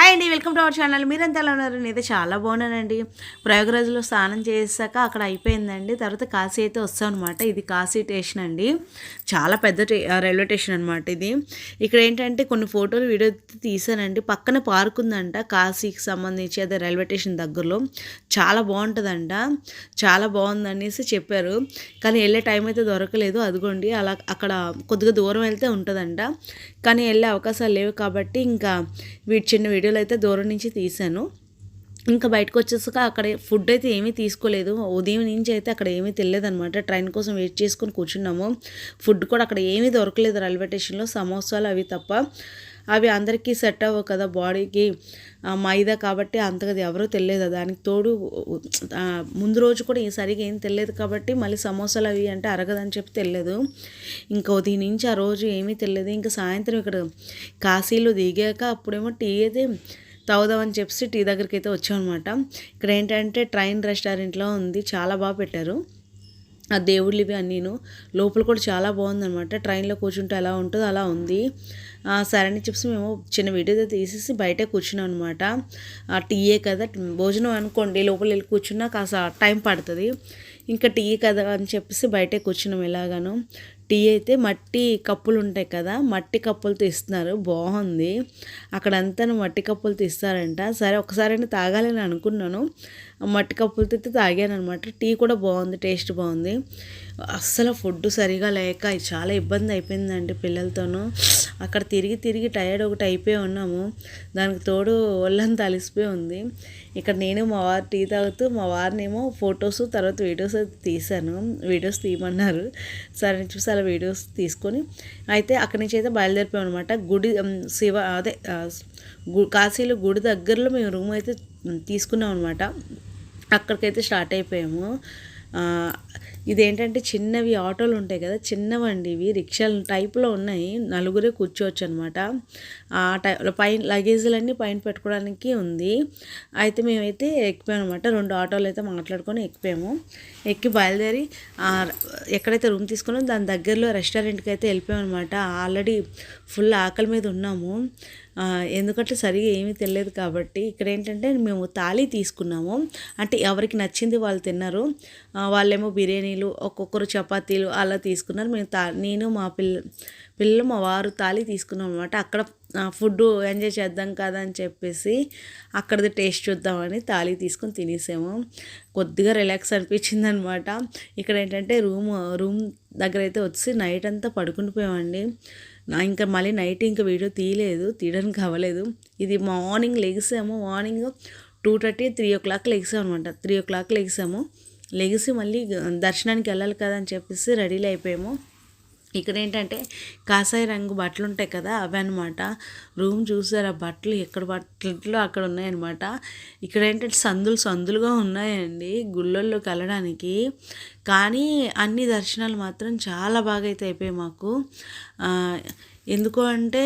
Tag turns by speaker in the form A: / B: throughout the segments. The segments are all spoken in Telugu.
A: హాయ్ అండి వెల్కమ్ టు అవర్ ఛానల్ మీరంతా ఎలా ఉన్నారు? నేనైతే చాలా బాగున్నానండి. ప్రయోగరాజులో స్నానం చేసాక అక్కడ అయిపోయిందండి. తర్వాత కాశీ అయితే వస్తాం అనమాట ఇది కాశీ స్టేషన్ అండి. చాలా పెద్ద టే- రైల్వే స్టేషన్ అనమాట ఇది. ఇక్కడ ఏంటంటే కొన్ని ఫోటోలు వీడియో తీసానండి. పక్కన పార్క్ ఉందంట కాశీకి సంబంధించి అదే రైల్వే స్టేషన్ దగ్గరలో. చాలా బాగుంటుందంట. చాలా బాగుందనేసి చెప్పారు. కానీ వెళ్ళే టైం అయితే దొరకలేదు. అదిగోండి అలా అక్కడ కొద్దిగా దూరం వెళ్తే ఉంటుందంట. కానీ వెళ్ళే అవకాశాలు లేవు కాబట్టి ఇంకా వీటి చిన్న వీడియో వీడియోలు అయితే దూరం నుంచి తీశాను. ఇంకా బయటకు వచ్చేసాక అక్కడ ఫుడ్ అయితే ఏమీ తీసుకోలేదు. ఉదయం నుంచి అయితే అక్కడ ఏమీ తెలియదనమాట ట్రైన్ కోసం వెయిట్ చేసుకొని కూర్చున్నాము. ఫుడ్ కూడా అక్కడ ఏమీ దొరకలేదు రైల్వే స్టేషన్లో. సమోసాలు అవి తప్ప. అవి అందరికీ సెట్ అవ్వవు కదా బాడీకి. మైదా కాబట్టి అంతగా ఎవరో తెలియదు దానికి తోడు ముందు రోజు కూడా ఈ సరిగా ఏం తెలియదు కాబట్టి మళ్ళీ సమోసాలు అవి అంటే అరగదని చెప్పి తెలియదు ఇంకో దీని నుంచి ఆ రోజు ఏమీ తెలియదు ఇంకా సాయంత్రం ఇక్కడ కాశీలో దిగాక అప్పుడేమో టీ అయితే తాగుదామని చెప్పి టీ దగ్గరికి అయితే వచ్చామన్నమాట. ఇక్కడ ఏంటంటే ట్రైన్ రెస్టారెంట్లో ఉంది. చాలా బాగా పెట్టారు. ఆ దేవుళ్ళు ఇవి అన్నీను. లోపల కూడా చాలా బాగుందనమాట ట్రైన్లో కూర్చుంటే ఎలా ఉంటుందో అలా ఉంది. ఆ, సరే అని చెప్పి మేము చిన్న వీడియో తీసేసి బయటే కూర్చున్నాం అనమాట ఆ టీయే కదా. భోజనం అనుకోండి లోపల వెళ్ళి కూర్చున్నా కాస్త టైం పడుతుంది. ఇంకా టీ కదా అని చెప్పేసి బయటే కూర్చున్నాం ఎలాగాను. టీ అయితే మట్టి కప్పులు ఉంటాయి కదా మట్టి కప్పులతో ఇస్తున్నారు బాగుంది. అక్కడంతా మట్టి కప్పులతో ఇస్తారంట సరే ఒకసారి తాగాలని అనుకున్నాను. మట్టి కప్పులతో అయితే తాగాను అనమాట టీ కూడా బాగుంది టేస్ట్ బాగుంది. అస్సలు ఫుడ్ సరిగా లేక చాలా ఇబ్బంది అయిపోయిందండి పిల్లలతోనూ. అక్కడ తిరిగి తిరిగి టైర్డ్ ఒకటి అయిపోయి ఉన్నాము. దానికి తోడు ఒళ్ళంతా అలిసిపోయి ఉంది. ఇక్కడ నేను మా వారు టీ తాగుతూ మా వారినేమో ఫొటోస్ తర్వాత వీడియోస్ అయితే తీశాను. వీడియోస్ తీయమన్నారు. సరే అని చూసి అలా వీడియోస్ తీసుకొని అయితే అక్కడి నుంచి అయితే బయలుదేరిపోయాం అనమాట గుడి శివ అదే గు కాశీలో గుడి దగ్గరలో మేము రూమ్ అయితే తీసుకున్నాం అనమాట అక్కడికైతే స్టార్ట్ అయిపోయాము. ఇదేంటంటే చిన్నవి ఆటోలు ఉంటాయి కదా చిన్నవండి ఇవి. రిక్షాల టైప్లో ఉన్నాయి. నలుగురే కూర్చోవచ్చు అనమాట ఆ టై పైన లగేజీలన్నీ పైన పెట్టుకోవడానికి ఉంది. అయితే మేమైతే ఎక్కిపోయాం అనమాట రెండు ఆటోలు అయితే మాట్లాడుకొని ఎక్కిపోయాము. ఎక్కి బయలుదేరి ఎక్కడైతే రూమ్ తీసుకున్నాం దాని దగ్గరలో రెస్టారెంట్కి అయితే వెళ్ళిపోయాం అనమాట ఆల్రెడీ ఫుల్ ఆకలి మీద ఉన్నాము. ఎందుకంటే సరిగా ఏమీ తెలియదు కాబట్టి ఇక్కడ ఏంటంటే మేము తాళి తీసుకున్నాము. అంటే ఎవరికి నచ్చింది వాళ్ళు తిన్నారు. వాళ్ళేమో బిర్యానీలు ఒక్కొక్కరు చపాతీలు అలా తీసుకున్నారు. మేము తా నేను మా పిల్ల పిల్లలు మా వారు తాళి తీసుకున్నాం అనమాట అక్కడ ఫుడ్ ఎంజాయ్ చేద్దాం కదా అని చెప్పేసి అక్కడిది టేస్ట్ చూద్దామని తాళి తీసుకొని తినేసాము. కొద్దిగా రిలాక్స్ అనిపించింది అనమాట ఇక్కడ ఏంటంటే రూమ్ రూమ్ దగ్గర అయితే వచ్చి నైట్ అంతా పడుకుని పోయామండి నా ఇంకా మళ్ళీ నైట్ ఇంకా వీడియో తీయలేదు తీయడానికి అవ్వలేదు. ఇది morning లెగిసాము. Morning two thirty three o'clock లెగిసాము అనమాట త్రీ ఓ క్లాక్ లెగిసాము. లెగిసి మళ్ళీ దర్శనానికి వెళ్ళాలి కదా అని చెప్పేసి రెడీలు అయిపోయాము. ఇక్కడ ఏంటంటే కాసాయి రంగు బట్టలు ఉంటాయి కదా అవి అనమాట రూమ్ చూసారు? ఆ బట్టలు ఎక్కడ బట్టలు అక్కడ ఉన్నాయన్నమాట. ఇక్కడ ఏంటంటే సందులు సందులుగా ఉన్నాయండి గుళ్ళల్లోకి వెళ్ళడానికి కానీ అన్ని దర్శనాలు మాత్రం చాలా బాగా అయితే అయిపోయాయి మాకు. ఎందుకు అంటే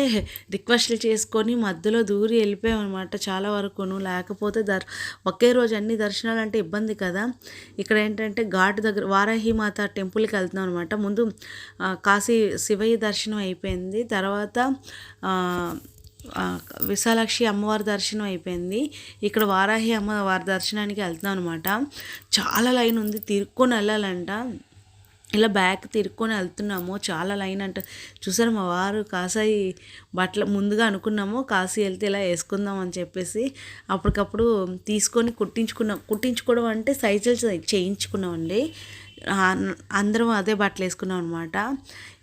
A: రిక్వెస్ట్లు చేసుకొని మధ్యలో దూరి వెళ్ళిపోయాం అనమాట చాలా వరకును. లేకపోతే దర్ ఒకే రోజు అన్ని దర్శనాలు అంటే ఇబ్బంది కదా. ఇక్కడ ఏంటంటే ఘాట్ దగ్గర వారాహి మాత టెంపుల్కి వెళ్తున్నాం అనమాట ముందు కాశీ శివయ్య దర్శనం అయిపోయింది. తర్వాత విశాలాక్షి అమ్మవారి దర్శనం అయిపోయింది. ఇక్కడ వారాహి అమ్మవారి దర్శనానికి వెళ్తున్నాం అనమాట చాలా లైన్ ఉంది. తిరుక్కొని వెళ్ళాలంట. ఇలా బ్యాక్ తిరుక్కొని వెళ్తున్నాము. చాలా లైన్ అంట. చూసారు మా వారు కాసాయి బట్టలు ముందుగా అనుకున్నాము. కాశీ వెళ్తే ఇలా వేసుకుందాం అని చెప్పేసి అప్పటికప్పుడు తీసుకొని కుట్టించుకున్నాం. కుట్టించుకోవడం అంటే సైజులు చేయించుకున్నామండి అందరం అదే బట్టలు వేసుకున్నాం అనమాట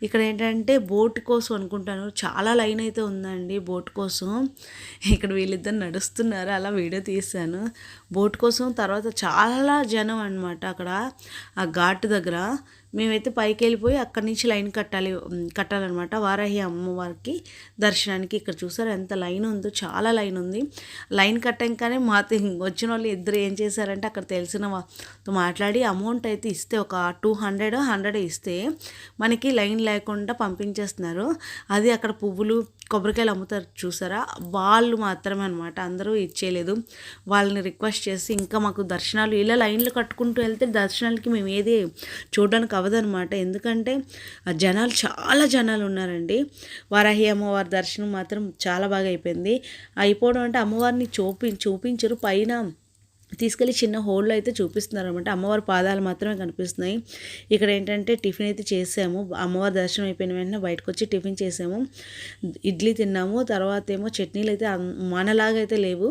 A: ఇక్కడ ఏంటంటే బోట్ కోసం అనుకుంటాను. చాలా లైన్ అయితే ఉందండి బోట్ కోసం. ఇక్కడ వీళ్ళిద్దరు నడుస్తున్నారు. అలా వీడియో తీశాను బోట్ కోసం తర్వాత చాలా జనం అనమాట అక్కడ. ఆ ఘాట్ దగ్గర. మేమైతే పైకి వెళ్ళిపోయి అక్కడి నుంచి లైన్ కట్టాలి కట్టాలన్నమాట. వారాహి అమ్మవారికి దర్శనానికి ఇక్కడ చూసారు ఎంత లైన్ ఉందో చాలా లైన్ ఉంది. లైన్ కట్టాకనే మా వచ్చిన వాళ్ళు ఇద్దరు ఏం చేశారంటే అక్కడ తెలిసిన వాళ్ళతో మాట్లాడి అమౌంట్ అయితే ఇస్తే ఒక టూ హండ్రెడ్ హండ్రెడ్ ఇస్తే మనకి లైన్ లేకుండా పంపించేస్తున్నారు. అది అక్కడ పువ్వులు కొబ్బరికాయలు అమ్ముతారు చూసారా? వాళ్ళు మాత్రమే అనమాట అందరూ ఇచ్చేయలేదు. వాళ్ళని రిక్వెస్ట్ చేసి ఇంకా మాకు దర్శనాలు ఇలా లైన్లు కట్టుకుంటూ వెళ్తే దర్శనాలకి మేము ఏది చూడడానికి అవ్వదనమాట ఎందుకంటే జనాలు చాలా జనాలు ఉన్నారండి. వారాహి అమ్మవారి దర్శనం మాత్రం చాలా బాగా అయిపోయింది. అయిపోవడం అంటే అమ్మవారిని చూపి చూపించరు. పైన తీసుకెళ్ళి చిన్న హోల్లో అయితే చూపిస్తున్నారు అనమాట అమ్మవారి పాదాలు మాత్రమే కనిపిస్తున్నాయి. ఇక్కడ ఏంటంటే టిఫిన్ అయితే చేసాము. అమ్మవారి దర్శనం అయిపోయిన వెంటనే బయటకు వచ్చి టిఫిన్ చేసాము. ఇడ్లీ తిన్నాము. తర్వాత ఏమో చట్నీలు అయితే మనలాగా అయితే లేవు.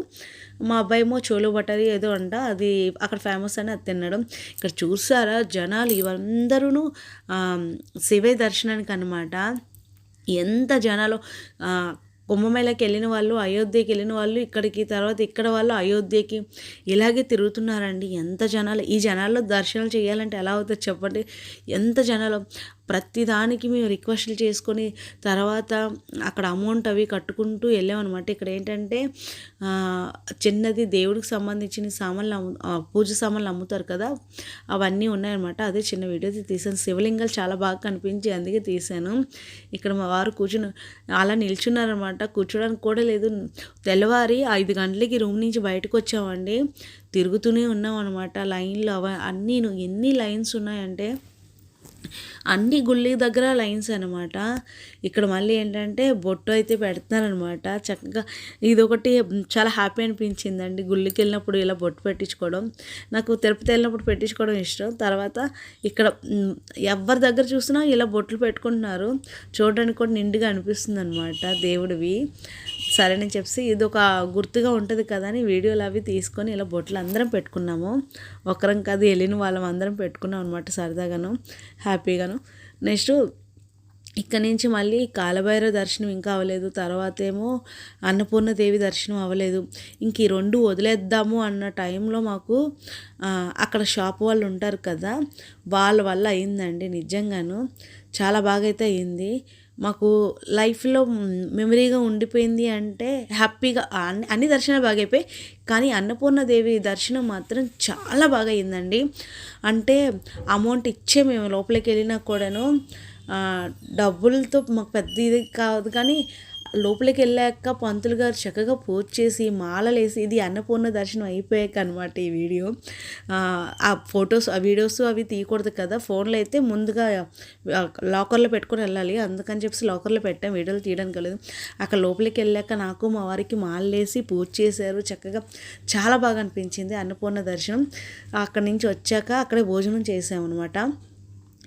A: మా అబ్బాయి ఏమో చోలో బటరీ ఏదో అంట. అది అక్కడ ఫేమస్ అని అది తినడం. ఇక్కడ చూసారా జనాలు ఇవందరూ శివే దర్శనానికి అనమాట ఎంత జనాలు కుంభమేళకి వెళ్ళిన వాళ్ళు అయోధ్యకి వెళ్ళిన వాళ్ళు ఇక్కడికి తర్వాత ఇక్కడ వాళ్ళు అయోధ్యకి ఇలాగే తిరుగుతున్నారండి. ఎంత జనాలు ఈ జనాల్లో దర్శనాలు చేయాలంటే ఎలా అవుతుంది చెప్పండి? ఎంత జనాలు? ప్రతిదానికి మేము రిక్వెస్ట్లు చేసుకొని తర్వాత అక్కడ అమౌంట్ అవి కట్టుకుంటూ వెళ్ళామన్నమాట. ఇక్కడ ఏంటంటే చిన్నది దేవుడికి సంబంధించిన సామాన్లు అమ్ము పూజ సామాన్లు అమ్ముతారు కదా అవన్నీ ఉన్నాయన్నమాట. అదే చిన్న వీడియో తీసాను శివలింగాలు చాలా బాగా కనిపించి అందుకే తీశాను. ఇక్కడ మా వారు కూర్చుని అలా నిల్చున్నారనమాట కూర్చోడానికి కూడా లేదు. తెల్లవారి ఐదు గంటలకి రూమ్ నుంచి బయటకు వచ్చామండి. తిరుగుతూనే ఉన్నాం అనమాట లైన్లో అవ అన్నీ ఎన్ని లైన్స్ ఉన్నాయంటే అన్ని గుళ్ళి దగ్గర లైన్స్ అనమాట ఇక్కడ మళ్ళీ ఏంటంటే బొట్టు అయితే పెడుతున్నారనమాట చక్కగా ఇది ఒకటి చాలా హ్యాపీ అనిపించిందండి. గుళ్ళకి వెళ్ళినప్పుడు ఇలా బొట్టు పెట్టించుకోవడం. నాకు తిరుపతి వెళ్ళినప్పుడు పెట్టించుకోవడం ఇష్టం. తర్వాత ఇక్కడ ఎవరి దగ్గర చూసినా ఇలా బొట్లు పెట్టుకుంటున్నారు. చూడడానికి కూడా నిండుగా అనిపిస్తుంది అనమాట దేవుడివి. సరే అని చెప్పి ఇది ఒక గుర్తుగా ఉంటుంది కదా అని వీడియోలు అవి తీసుకొని ఇలా బొట్లు అందరం పెట్టుకున్నాము. ఒకరం కాదు వెళ్ళిన వాళ్ళం అందరం పెట్టుకున్నాం అనమాట సరదాగాను హ్యాపీగాను. నెక్స్ట్ ఇక్కడ నుంచి మళ్ళీ కాలభైరవ దర్శనం ఇంకా అవ్వలేదు. తర్వాత ఏమో అన్నపూర్ణదేవి దర్శనం అవ్వలేదు. ఇంక ఈ రెండు వదిలేద్దాము అన్న టైంలో మాకు అక్కడ షాప్ వాళ్ళు ఉంటారు కదా వాళ్ళ వల్ల అయిందండి నిజంగాను. చాలా బాగా అయితే అయింది. మాకు లైఫ్లో మెమరీగా ఉండిపోయింది అంటే హ్యాపీగా అన్ని అన్ని దర్శనాలు బాగా అయిపోయాయి. కానీ అన్నపూర్ణదేవి దర్శనం మాత్రం చాలా బాగా అయిందండి. అంటే అమౌంట్ ఇచ్చే మేము లోపలికి వెళ్ళినా కూడాను డబ్బులతో మాకు పెద్ద ఇది కాదు కానీ లోపలికి వెళ్ళాక పంతులు గారు చక్కగా పూజ చేసి మాలలేసి ఇది అన్నపూర్ణ దర్శనం అయిపోయాక అనమాట ఈ వీడియో. ఆ ఫొటోస్ ఆ వీడియోస్ అవి తీయకూడదు కదా. ఫోన్లో అయితే ముందుగా లాకర్లో పెట్టుకొని వెళ్ళాలి. అందుకని చెప్పి లాకర్లో పెట్టాం. వీడియోలు తీయడానికి లేదు అక్కడ లోపలికి వెళ్ళాక నాకు మా వారికి మాలలేసి పూజ చేశారు. చక్కగా చాలా బాగా అనిపించింది అన్నపూర్ణ దర్శనం. అక్కడి నుంచి వచ్చాక అక్కడే భోజనం చేసామన్నమాట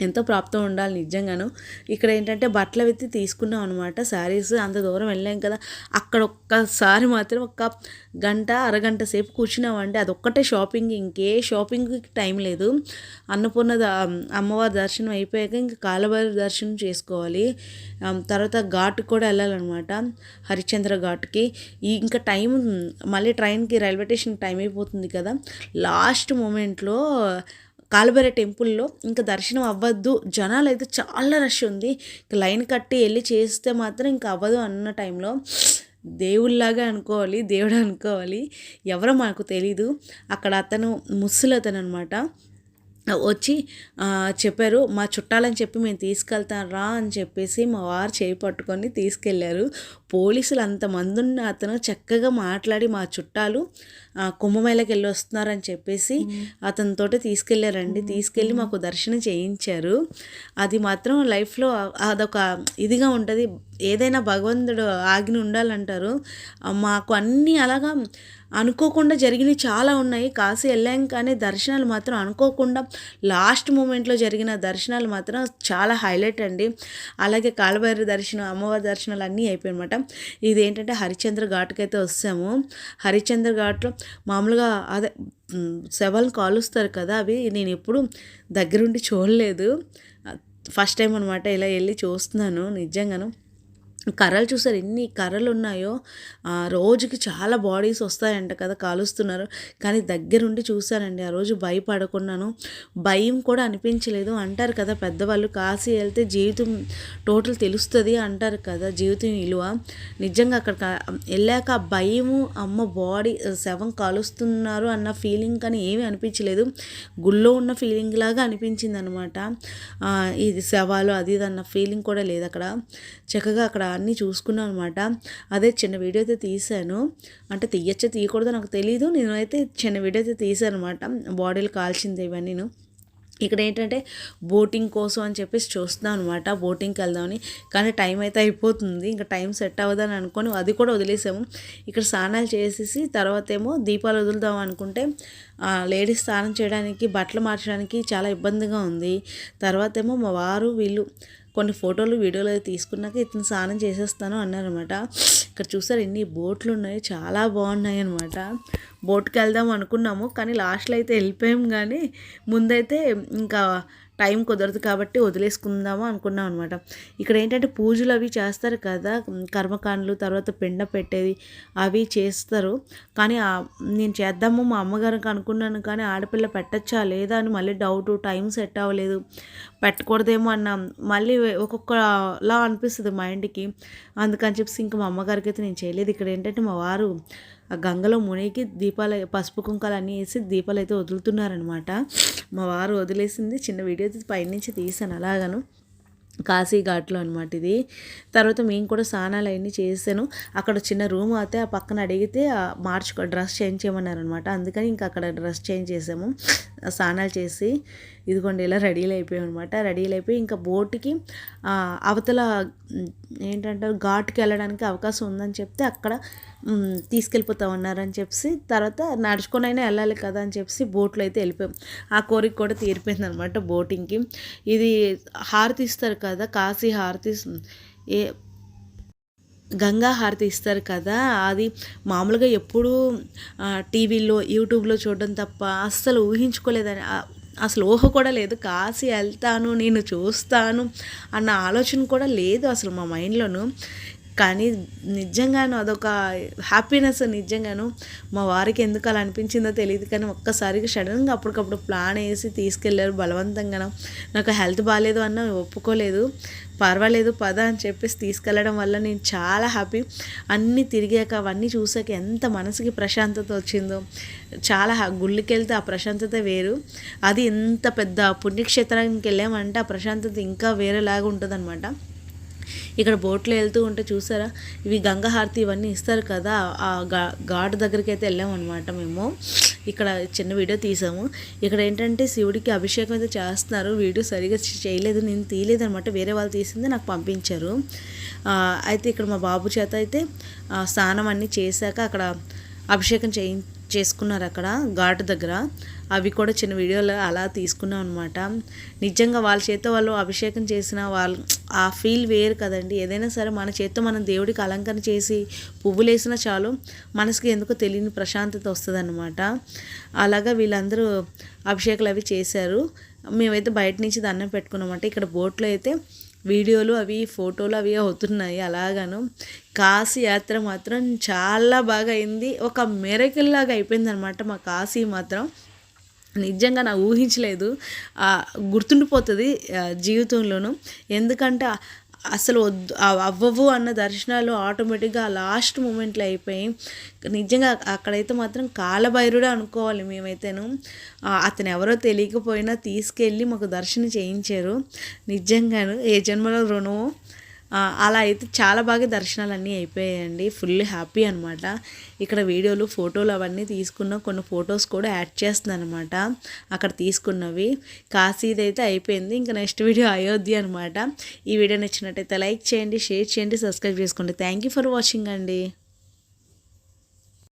A: ఎంతో ప్రాప్తం ఉండాలి నిజంగాను. ఇక్కడ ఏంటంటే బట్టలు వెత్తి తీసుకున్నాం అనమాట శారీస్ అంత దూరం వెళ్ళాం కదా. అక్కడ ఒక్కసారి మాత్రం ఒక గంట అరగంట సేపు కూర్చున్నామంటే అదొక్కటే షాపింగ్. ఇంకే షాపింగ్కి టైం లేదు. అన్నపూర్ణ అమ్మవారి దర్శనం అయిపోయాక ఇంకా కాలభైర దర్శనం చేసుకోవాలి. తర్వాత ఘాట్ కూడా వెళ్ళాలన్నమాట. హరిశ్చంద్ర ఘాట్కి. ఇంకా టైం మళ్ళీ ట్రైన్కి రైల్వే స్టేషన్కి టైం అయిపోతుంది కదా. లాస్ట్ మూమెంట్లో కాలుబెర టెంపుల్లో ఇంకా దర్శనం అవ్వద్దు. జనాలు అయితే చాలా రష్ ఉంది. లైన్ కట్టి వెళ్ళి చేస్తే మాత్రం ఇంకా అవ్వదు అన్న టైంలో దేవుళ్ళలాగా అనుకోవాలి దేవుడు అనుకోవాలి. ఎవరో మాకు తెలీదు. అక్కడ అతను ముస్సులతను అనమాట వచ్చి చెప్పారు మా చుట్టాలని చెప్పి మేము తీసుకెళ్తాం రా అని చెప్పేసి మా వారు చేయి పట్టుకొని తీసుకెళ్ళారు. పోలీసులు అంతమంది ఉన్న అతను చక్కగా మాట్లాడి మా చుట్టాలు కుంభమేళకి వెళ్ళి వస్తున్నారని చెప్పేసి అతనితో తీసుకెళ్ళారండి తీసుకెళ్ళి మాకు దర్శనం చేయించారు. అది మాత్రం లైఫ్లో అదొక ఇదిగా ఉంటుంది. ఏదైనా భగవంతుడు ఆగిన ఉండాలంటారు. మాకు అన్నీ అలాగా అనుకోకుండా జరిగినవి చాలా ఉన్నాయి. కాశీ వెళ్ళాం కానీ దర్శనాలు మాత్రం అనుకోకుండా లాస్ట్ మూమెంట్లో జరిగిన దర్శనాలు మాత్రం చాలా హైలైట్ అండి. అలాగే కాలభైర దర్శనం అమ్మవారి దర్శనాలు అన్నీ అయిపోయాయన్నమాట ఇది ఏంటంటే హరిచంద్ర ఘాట్కి అయితే వస్తాము. హరిచంద్ర ఘాట్లో మామూలుగా అదే శవాలను కాలుస్తారు కదా అవి. నేను ఎప్పుడు దగ్గరుండి చూడలేదు. ఫస్ట్ టైం అనమాట ఇలా వెళ్ళి చూస్తున్నాను నిజంగాను. కర్రలు చూసారు ఎన్ని కర్రలు ఉన్నాయో రోజుకి చాలా బాడీస్ వస్తాయంట కదా కాలుస్తున్నారు. కానీ దగ్గరుండి చూశానండి ఆ రోజు భయపడకున్నాను. భయం కూడా అనిపించలేదు. అంటారు కదా పెద్దవాళ్ళు కాశీ వెళ్తే జీవితం టోటల్ తెలుస్తుంది అంటారు కదా జీవితం విలువ నిజంగా అక్కడ వెళ్ళాక భయము అమ్మ బాడీ శవం కాలుస్తున్నారు అన్న ఫీలింగ్ కానీ ఏమీ అనిపించలేదు. గుళ్ళో ఉన్న ఫీలింగ్ లాగా అనిపించింది అనమాట ఇది శవాలు అది ఇది అన్న ఫీలింగ్ కూడా లేదు అక్కడ. చక్కగా అక్కడ అన్నీ చూసుకున్నాను అనమాట అదే చిన్న వీడియో అయితే తీశాను. అంటే తీయచ్చో తీయకూడదో నాకు తెలియదు నేనైతే చిన్న వీడియో అయితే తీశాను అనమాట బాడీలు కాల్చింది ఇవన్నీ నేను ఇక్కడ ఏంటంటే బోటింగ్ కోసం అని చెప్పేసి చూస్తున్నాం అనమాట బోటింగ్కి వెళ్దామని. కానీ టైం అయితే అయిపోతుంది. ఇంకా టైం సెట్ అవ్వదని అనుకొని అది కూడా వదిలేసాము. ఇక్కడ స్నానాలు చేసేసి తర్వాత ఏమో దీపాలు వదులుదాం అనుకుంటే లేడీస్ స్నానం చేయడానికి బట్టలు మార్చడానికి చాలా ఇబ్బందిగా ఉంది. తర్వాత ఏమో మా వారు వీళ్ళు కొన్ని ఫోటోలు వీడియోలు అయితే తీసుకున్నాక ఇతను స్నానం చేసేస్తాను అన్నారనమాట ఇక్కడ చూసారు ఎన్ని బోట్లు ఉన్నాయి? చాలా బాగున్నాయి అనమాట బోట్కి వెళ్దాం అనుకున్నాము కానీ లాస్ట్లో అయితే వెళ్ళిపోయాం. కానీ ముందైతే ఇంకా టైం కుదరదు కాబట్టి వదిలేసుకుందాము అనుకున్నాం అనమాట ఇక్కడ ఏంటంటే పూజలు అవి చేస్తారు కదా కర్మకాండలు తర్వాత పిండ పెట్టేది అవి చేస్తారు. కానీ నేను చేద్దాము మా అమ్మగారికి అనుకున్నాను కానీ ఆడపిల్ల పెట్టచ్చా లేదా అని మళ్ళీ డౌట్ టైం సెట్ అవ్వలేదు. పెట్టకూడదేమో అన్న మళ్ళీ ఒక్కొక్కలా అనిపిస్తుంది మైండ్కి అందుకని చెప్పేసి ఇంకా మా అమ్మగారికి అయితే నేను చేయలేదు. ఇక్కడ ఏంటంటే మా వారు ఆ గంగలో మునిగి దీపాలు పసుపు కుంకాలు అన్నీ వేసి దీపాలు అయితే వదులుతున్నారనమాట మా వారు వదిలేసింది చిన్న వీడియో పైనుంచి తీసాను అలాగను. కాశీ ఘాట్లో అనమాట ఇది. తర్వాత మేము కూడా స్నానాలు అవన్నీ చేసాను అక్కడ చిన్న రూమ్ అయితే ఆ పక్కన అడిగితే మార్చుకో డ్రెస్ చేంజ్ చేయమన్నారు అనమాట అందుకని ఇంకా అక్కడ డ్రెస్ చేంజ్ చేసాము స్నానాలు చేసి ఇదిగోండి ఇలా రెడీలు అయిపోయాం అనమాట రెడీలు అయిపోయి ఇంకా బోట్కి అవతల ఏంటంటారు ఘాట్కి వెళ్ళడానికి అవకాశం ఉందని చెప్తే అక్కడ తీసుకెళ్ళిపోతా ఉన్నారని చెప్పి తర్వాత నడుచుకొని అయినా వెళ్ళాలి కదా అని చెప్పి బోట్లో అయితే వెళ్ళిపోయాం. ఆ కోరిక కూడా తీరిపోయింది అనమాట బోటింగ్కి. ఇది హారతి ఇస్తారు కదా కాశీ హారతి ఏ గంగా హారతి ఇస్తారు కదా అది మామూలుగా ఎప్పుడూ టీవీలో యూట్యూబ్లో చూడడం తప్ప అస్సలు ఊహించుకోలేదని అసలు ఊహ కూడా లేదు. కాశీ వెళ్తాను నేను చూస్తాను అన్న ఆలోచన కూడా లేదు అసలు మా మైండ్లోను. కానీ నిజంగాను అదొక హ్యాపీనెస్ నిజంగాను మా వారికి ఎందుకు అలా అనిపించిందో తెలియదు కానీ ఒక్కసారిగా సడన్గా అప్పటికప్పుడు ప్లాన్ వేసి తీసుకెళ్ళారు బలవంతంగా. నాకు హెల్త్ బాగాలేదు అన్న ఒప్పుకోలేదు. పర్వాలేదు పద అని చెప్పేసి తీసుకెళ్ళడం వల్ల నేను చాలా హ్యాపీ. అన్నీ తిరిగాక అవన్నీ చూసాక ఎంత మనసుకి ప్రశాంతత వచ్చిందో. చాలా గుళ్ళకి వెళ్తే ఆ ప్రశాంతత వేరు. అది ఎంత పెద్ద పుణ్యక్షేత్రానికి వెళ్ళామంటే ఆ ప్రశాంతత ఇంకా వేరేలాగా ఉంటుంది అనమాట ఇక్కడ బోట్లో వెళ్తూ ఉంటే చూసారా? ఇవి గంగాహారతి ఇవన్నీ ఇస్తారు కదా. ఆ గా ఘాట్ దగ్గరికి అయితే వెళ్ళామన్నమాట మేము. ఇక్కడ చిన్న వీడియో తీసాము. ఇక్కడ ఏంటంటే శివుడికి అభిషేకం అయితే చేస్తున్నారు. వీడియో సరిగా చేయలేదు నేను తీయలేదు అనమాట వేరే వాళ్ళు తీసింది నాకు పంపించారు. అయితే ఇక్కడ మా బాబు చేత అయితే స్నానం అన్నీ చేశాక అక్కడ అభిషేకం చేయి చేసుకున్నారు అక్కడ ఘాట్ దగ్గర. అవి కూడా చిన్న వీడియోలో అలా తీసుకున్నాం అనమాట నిజంగా వాళ్ళ చేత వాళ్ళు అభిషేకం చేసిన వాళ్ళు ఆ ఫీల్ వేరు కదండి. ఏదైనా సరే మన చేత్తో మనం దేవుడికి అలంకరణ చేసి పువ్వులు వేసినా చాలు మనసుకి ఎందుకో తెలియని ప్రశాంతత వస్తుంది అనమాట అలాగా వీళ్ళందరూ అభిషేకాలు అవి చేశారు. మేమైతే బయట నుంచి దండం పెట్టుకున్నామంటే ఇక్కడ బోట్లో అయితే వీడియోలు అవి ఫోటోలు అవి అవుతున్నాయి అలాగాను. కాశీ యాత్ర మాత్రం చాలా బాగా అయింది. ఒక మెరకిల్ లాగా అయిపోయింది అనమాట మా కాశీ మాత్రం. నిజంగా నాకు ఊహించలేదు. గుర్తుండిపోతుంది జీవితంలోనూ. ఎందుకంటే అసలు వద్దు అవ్వవు అన్న దర్శనాలు ఆటోమేటిక్గా లాస్ట్ మూమెంట్లో అయిపోయి నిజంగా అక్కడైతే మాత్రం కాలభైరుడే అనుకోవాలి మేమైతేను. అతను ఎవరో తెలియకపోయినా తీసుకెళ్ళి మాకు దర్శనం చేయించారు. నిజంగాను ఏ జన్మలో రుణమో అలా అయితే చాలా బాగా దర్శనాలు అన్నీ అయిపోయాయండి. ఫుల్ హ్యాపీ అనమాట ఇక్కడ వీడియోలు ఫోటోలు అవన్నీ తీసుకున్న కొన్ని ఫొటోస్ కూడా యాడ్ చేస్తుంది అనమాట అక్కడ తీసుకున్నవి. కాశీది అయితే అయిపోయింది. ఇంకా నెక్స్ట్ వీడియో అయోధ్య అనమాట ఈ వీడియో నచ్చినట్టయితే లైక్ చేయండి షేర్ చేయండి సబ్స్క్రైబ్ చేసుకోండి. థ్యాంక్ యూ ఫర్ వాచింగ్ అండి.